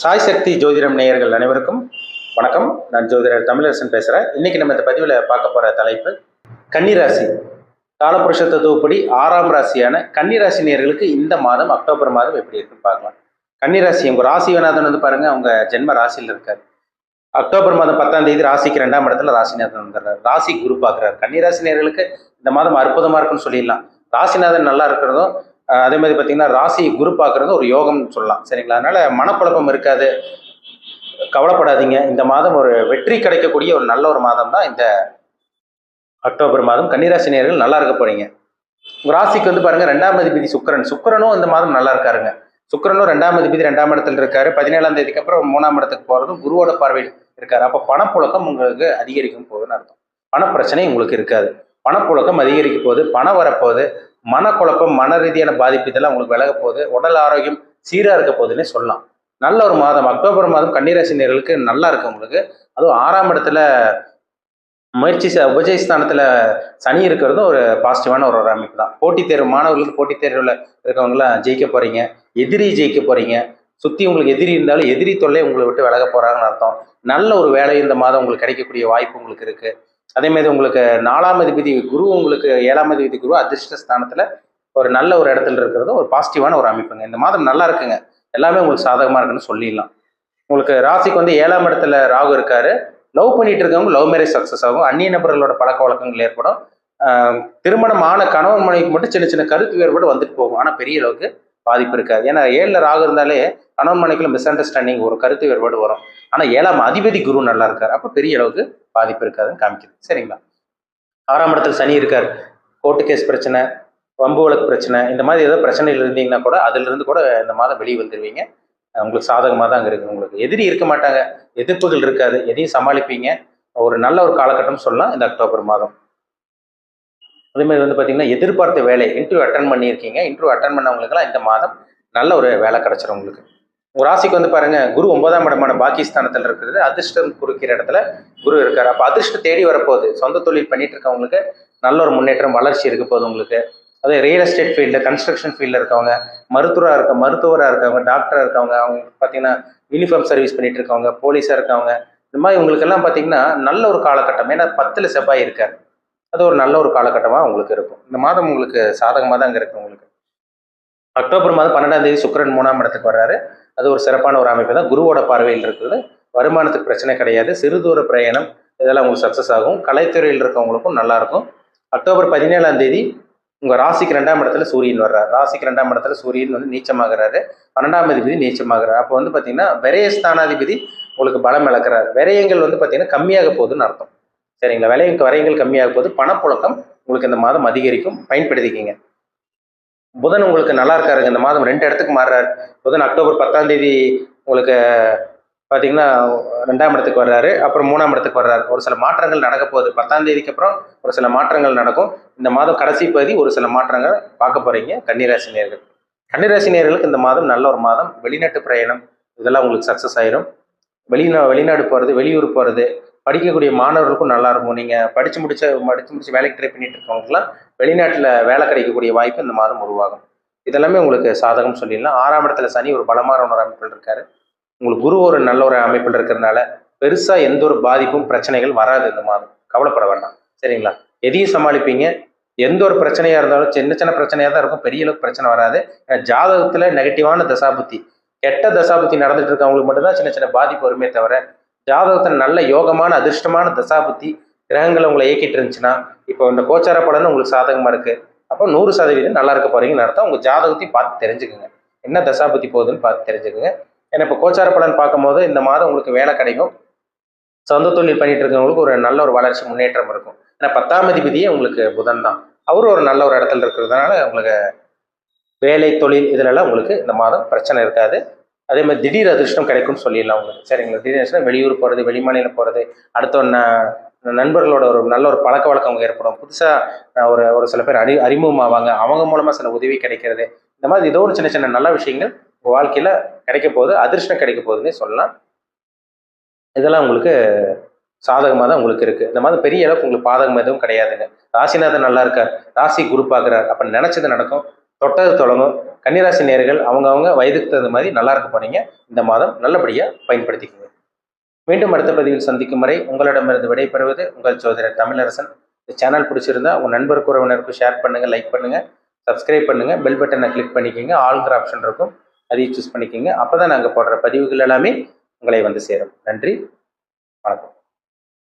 சாய் சக்தி ஜோதிடம் நேயர்கள் அனைவருக்கும் வணக்கம். நான் ஜோதிடர் தமிழரசன் பேசுகிறேன் இன்னைக்கு நம்ம இந்த பதிவில் பார்க்க போகிற தலைப்பு கன்னிராசி. காலபுருஷ தத்துவப்படி ஆறாம் ராசியான கன்னிராசி நேயர்களுக்கு இந்த மாதம் அக்டோபர் மாதம் எப்படி இருக்குன்னு பார்க்கலாம். கன்னிராசி உங்கள் ராசிநாதன் வந்து பாருங்க அவங்க ஜென்ம ராசியில் இருக்கார். அக்டோபர் மாதம் பத்தாம் தேதி ராசிக்கு ரெண்டாம் இடத்துல ராசிநாதன் வந்துடுறார். ராசி குரு பார்க்குறாரு. கன்னிராசி நேர்களுக்கு இந்த மாதம் அற்புதமாக இருக்குன்னு சொல்லிடலாம். ராசிநாதன் நல்லா இருக்கிறதும் அதே மாதிரி பார்த்தீங்கன்னா ராசி குரு பார்க்குறது ஒரு யோகம்னு சொல்லலாம். சரிங்களா? அதனால் மனக்குழப்பம் இருக்காது. கவலைப்படாதீங்க. இந்த மாதம் ஒரு வெற்றி கிடைக்கக்கூடிய ஒரு நல்ல ஒரு மாதம் தான் இந்த அக்டோபர் மாதம். கன்னிராசி நேர்கள் நல்லா இருக்க போறீங்க. ராசிக்கு வந்து பாருங்கள் ரெண்டாம் அதிபதி சுக்கரன். சுக்கரனும் இந்த மாதம் நல்லா இருக்காருங்க. சுக்கரனும் ரெண்டாம் அதிபதி ரெண்டாம் இடத்துல இருக்காரு. பதினேழாம் தேதிக்கு அப்புறம் மூணாம் இடத்துக்கு போகிறதும் குருவோட பார்வையில் இருக்காரு. அப்போ பணப்புழக்கம் உங்களுக்கு அதிகரிக்கும் போகுதுன்னு அர்த்தம். பணப்பிரச்சனை உங்களுக்கு இருக்காது. பணப்புழக்கம் அதிகரிக்க போகுது. பணம் வரப்போகுது. மனக்குழப்பம் மன ரீதியான பாதிப்பு இதெல்லாம் உங்களுக்கு விலக போகுது. உடல் ஆரோக்கியம் சீராக இருக்க போகுதுன்னே சொல்லலாம். நல்ல ஒரு மாதம். அக்டோபர் மாதம் கன்னிராசி நேர்களுக்கு நல்லா இருக்கு உங்களுக்கு. அதுவும் ஆறாம் இடத்துல முயற்சி உபஜய ஸ்தானத்தில் சனி இருக்கிறதும் ஒரு பாசிட்டிவான ஒரு ஒரு அமைப்பு தான். போட்டித் தேர்வு மாணவர்களுக்கு போட்டித் தேர்வில் இருக்கவங்களாம் ஜெயிக்க போகிறீங்க எதிரி ஜெயிக்க போகிறீங்க சுற்றி உங்களுக்கு எதிரி இருந்தாலும் எதிரி தொல்லை உங்களை விட்டு விலக போகிறாங்கன்னு அர்த்தம். நல்ல ஒரு வேலை இந்த மாதம் உங்களுக்கு கிடைக்கக்கூடிய வாய்ப்பு உங்களுக்கு இருக்குது அதே மாதிரி உங்களுக்கு நாலாம் அதிபதி குரு உங்களுக்கு ஏழாம் அதிபதி குரு அதிர்ஷ்ட ஸ்தானத்தில் ஒரு நல்ல ஒரு இடத்துல இருக்கிறது ஒரு பாசிட்டிவான ஒரு அமைப்புங்க. இந்த மாதம் நல்லா இருக்குங்க. எல்லாமே உங்களுக்கு சாதகமாக இருக்குன்னு சொல்லிடலாம். உங்களுக்கு ராசிக்கு வந்து ஏழாம் இடத்துல ராகு இருக்காரு. லவ் பண்ணிட்டு இருக்கவங்க லவ் மேரேஜ் சக்ஸஸ் ஆகும். அந்நிய நபர்களோட பழக்க வழக்கங்கள் ஏற்படும். திருமணம் திருமணமான கணவன் மனைவிக்கு மட்டும் சின்ன சின்ன கருத்து வேறுபாடு வந்துட்டு போகும். ஆனால் பெரிய அளவுக்கு பாதிப்பு இருக்காது. ஏன்னா ஏழில் ராகு இருந்தாலே கணவன் மனைவிக்குள்ள மிஸ் அண்டர்ஸ்டாண்டிங் ஒரு கருத்து வேறுபாடு வரும். ஆனால் ஏழாம் அதிபதி குரு நல்லா இருக்கார். அப்போ பெரிய அளவுக்கு பாதிப்பு இருக்காதுன்னு காமிக்குது. சரிங்களா? ஆறாம் இடத்துல சனி இருக்கார். கோர்ட்டு கேஸ் பிரச்சனை வம்பு வழக்கு பிரச்சனை இந்த மாதிரி ஏதோ பிரச்சனைகள் இருந்தீங்கன்னா கூட அதுலேருந்து கூட இந்த மாதம் வெளியே வந்துடுவீங்க உங்களுக்கு சாதகமாக தான் அங்கே இருக்குது. உங்களுக்கு எதிரி இருக்க மாட்டாங்க. எதிர்ப்புகள் இருக்காது. எதையும் சமாளிப்பீங்க. ஒரு நல்ல ஒரு காலகட்டம் சொல்லலாம் இந்த அக்டோபர் மாதம். அதே மாதிரி வந்து பார்த்தீங்கன்னா எதிர்பார்த்த வேலை இன்டர்வியூ அட்டன் பண்ணியிருக்கீங்க. இன்டர்வியூ அட்டன் பண்ணவங்களுக்குலாம் இந்த மாதம் நல்ல ஒரு வேலை கிடச்சிரும் உங்களுக்கு. உங்கள் ராசிக்கு வந்து பாருங்க குரு ஒன்பதாம் இடமான பாகிஸ்தானத்தில் இருக்கிறது. அதிர்ஷ்டம் குறிக்கிற இடத்துல குரு இருக்காரு. அப்போ அதிர்ஷ்டம் தேடி வரப்போகுது. சொந்த தொழில் பண்ணிட்டு இருக்கவங்களுக்கு நல்ல ஒரு முன்னேற்றம் வளர்ச்சி இருக்க போகுது உங்களுக்கு. அதே ரியல் எஸ்டேட் ஃபீல்டு கன்ஸ்ட்ரக்ஷன் ஃபீல்டில் இருக்கவங்க மருத்துவராக இருக்க மருத்துவராக இருக்கவங்க டாக்டராக இருக்கவங்க அவங்க பார்த்தீங்கன்னா யூனிஃபார்ம் சர்வீஸ் பண்ணிட்டு இருக்கவங்க போலீஸாக இருக்கவங்க இந்த மாதிரி உங்களுக்கெல்லாம் பார்த்தீங்கன்னா நல்ல ஒரு காலகட்டம். ஏன்னா பத்தில் செவ்வாய் இருக்கார். அது ஒரு நல்ல ஒரு காலகட்டமாக உங்களுக்கு இருக்கும். இந்த மாதம் உங்களுக்கு சாதகமாக தான் அங்கே இருக்கு உங்களுக்கு. அக்டோபர் மாதம் பன்னெண்டாம் தேதி சுக்கரன் மூணாம் இடத்துக்கு வர்றாரு. அது ஒரு சிறப்பான ஒரு அமைப்பு தான். குருவோட பார்வையில் இருக்குது வருமானத்துக்கு பிரச்சனை கிடையாது. சிறு தூர பிரயாணம் இதெல்லாம் உங்களுக்கு சக்ஸஸ் ஆகும். கலைத்துறையில் இருக்கவங்களுக்கும் நல்லாயிருக்கும். அக்டோபர் பதினேழாம் தேதி உங்கள் ராசிக்கு ரெண்டாம் இடத்துல சூரியன் வர்றார். ராசிக்கு ரெண்டாம் இடத்துல சூரியன் வந்து நீச்சமாகிறாரு. பன்னெண்டாம் அதிபதி நீச்சமாகிறார். அப்போ வந்து பார்த்தீங்கன்னா விரயஸ்தானாதிபதி உங்களுக்கு பலம் இழக்கிறார். விரயங்கள் வந்து பார்த்தீங்கன்னா கம்மியாக போகுதுன்னு அர்த்தம். சரிங்களா? விலையும் விரயங்கள் கம்மியாக போகுது. பணப்புழக்கம் உங்களுக்கு இந்த மாதம் அதிகரிக்கும். பயன்படுத்திக்கிங்க. புதன் உங்களுக்கு நல்லா இருக்காருங்க இந்த மாதம் ரெண்டு இடத்துக்கு மாறுறாரு. புதன் அக்டோபர் பத்தாம் தேதி உங்களுக்கு பார்த்தீங்கன்னா ரெண்டாம் இடத்துக்கு வர்றாரு. அப்புறம் மூணாம் இடத்துக்கு வர்றாரு. ஒரு சில மாற்றங்கள் நடக்க போகுது. பத்தாம் தேதிக்கு அப்புறம் ஒரு சில மாற்றங்கள் நடக்கும். இந்த மாதம் கடைசி பகுதி ஒரு சில மாற்றங்கள் பார்க்க போறீங்க. கன்னிராசி நேர்கள். கன்னிராசி நேர்களுக்கு இந்த மாதம் நல்ல ஒரு மாதம். வெளிநாட்டு பிரயாணம். இதெல்லாம் உங்களுக்கு சக்ஸஸ் ஆயிரும். வெளிநா வெளிநாடு போகிறது வெளியூர் போகிறது படிக்கக்கூடிய மாணவர்களுக்கும் நல்லா இருக்கும். நீங்கள் படித்து முடிச்ச படித்து முடிச்சு வேலைக்கு ட்ரை பண்ணிட்டு இருக்கவங்களுக்குலாம் வெளிநாட்டில் வேலை கிடைக்கக்கூடிய வாய்ப்பு இந்த மாதம் உருவாகும். இதெல்லாமே உங்களுக்கு சாதகம் சொல்லிடலாம். ஆறாம் இடத்துல சனி ஒரு பலமான ஒரு அமைப்பில் இருக்காரு. உங்களுக்கு குரு ஒரு நல்ல ஒரு அமைப்பில் இருக்கிறதுனால பெருசாக எந்த ஒரு பாதிப்பும் பிரச்சனைகள் வராது இந்த மாதம். கவலைப்பட வேண்டாம். சரிங்களா? எதையும் சமாளிப்பீங்க. எந்த ஒரு பிரச்சனையாக இருந்தாலும் சின்ன சின்ன பிரச்சனையாக தான் இருக்கும். பெரிய அளவுக்கு பிரச்சனை வராது. ஜாதகத்தில் நெகட்டிவான தசாபுத்தி கெட்ட தசாபுத்தி நடந்துட்டு இருக்கவங்களுக்கு மட்டும்தான் சின்ன சின்ன பாதிப்பு வருமே தவிர ஜாதகத்தில் நல்ல யோகமான அதிர்ஷ்டமான தசாபுத்தி கிரகங்கள் உங்களை இயக்கிட்டு இருந்துச்சுன்னா இப்போ இந்த கோச்சார பலன் உங்களுக்கு சாதகமாக இருக்குது அப்போ நூறு சதவீதம் நல்லா இருக்க போகிறீங்கன்னு அர்த்தம். உங்கள் ஜாதகத்தையும் பார்த்து தெரிஞ்சுக்கோங்க. என்ன தசாபுத்தி போகுதுன்னு பார்த்து தெரிஞ்சுக்குங்க. ஏன்னா இப்போ கோச்சார பலன் பார்க்கும்போது இந்த மாதம் உங்களுக்கு வேலை கிடைக்கும். சொந்த தொழில் பண்ணிட்டு இருக்கிறவங்களுக்கு ஒரு நல்ல ஒரு வளர்ச்சி முன்னேற்றம் இருக்கும். ஏன்னா பத்தாம் அதிபதியே உங்களுக்கு புதன் தான். அவரும் ஒரு நல்ல ஒரு இடத்துல இருக்கிறதுனால உங்களுக்கு வேலை தொழில் இதுலலாம் உங்களுக்கு இந்த மாதம் பிரச்சனை இருக்காது. அதே மாதிரி திடீர் அதிர்ஷ்டம் கிடைக்கும்னு சொல்லிடலாம் உங்களுக்கு. சரிங்களா? திடீர் அதிர்ஷ்டம் வெளியூர் போகிறது வெளிமாநிலம் போகிறது அடுத்த ந- நண்பர்களோட ஒரு நல்ல ஒரு பழக்க வழக்கம் ஏற்படும். புதுசாக ஒரு ஒரு சில பேர் அறி அறிமுகமாவாங்க. அவங்க மூலமாக சில உதவி கிடைக்கிறது. இந்த மாதிரி ஏதோ ஒரு சின்ன சின்ன நல்ல விஷயங்கள் உங்கள் வாழ்க்கையில் கிடைக்க போகுது. அதிர்ஷ்டம் கிடைக்க போகுதுன்னே சொல்லலாம். இதெல்லாம் உங்களுக்கு சாதகமாக தான் உங்களுக்கு இருக்குது இந்த மாதிரி பெரிய அளவுக்கு உங்களுக்கு பாதகம் எதுவும் கிடையாதுங்க. ராசிநாதன் நல்லா இருக்கார். ராசி குரு பார்க்குறார். அப்போ நினச்சது நடக்கும். தொட்டது தொடங்கும். கன்னிராசி நேர்கள் அவங்கவுங்க வயதுக்கு தகுந்த மாதிரி நல்லா இருக்க போறீங்க. இந்த மாதம் நல்லபடியாக பயன்படுத்திக்கோங்க. மீண்டும் அடுத்த பதிவில் சந்திக்கும் வரை உங்களிடமிருந்து விடைபெறுவது உங்கள் சோதரர் தமிழரசன். இந்த சேனல் பிடிச்சிருந்தா உங்கள் நண்பருக்கு உறவினருக்கும் ஷேர் பண்ணுங்கள் லைக் பண்ணுங்கள் சப்ஸ்கிரைப் பண்ணுங்கள் பெல் பட்டனை கிளிக் பண்ணிக்கோங்க ஆல்கிற ஆப்ஷன் இருக்கும். அதையும் சூஸ் பண்ணிக்கோங்க. அப்போ தான் நாங்கள் போடுற பதிவுகள் எல்லாமே உங்களை வந்து சேரும். நன்றி வணக்கம்.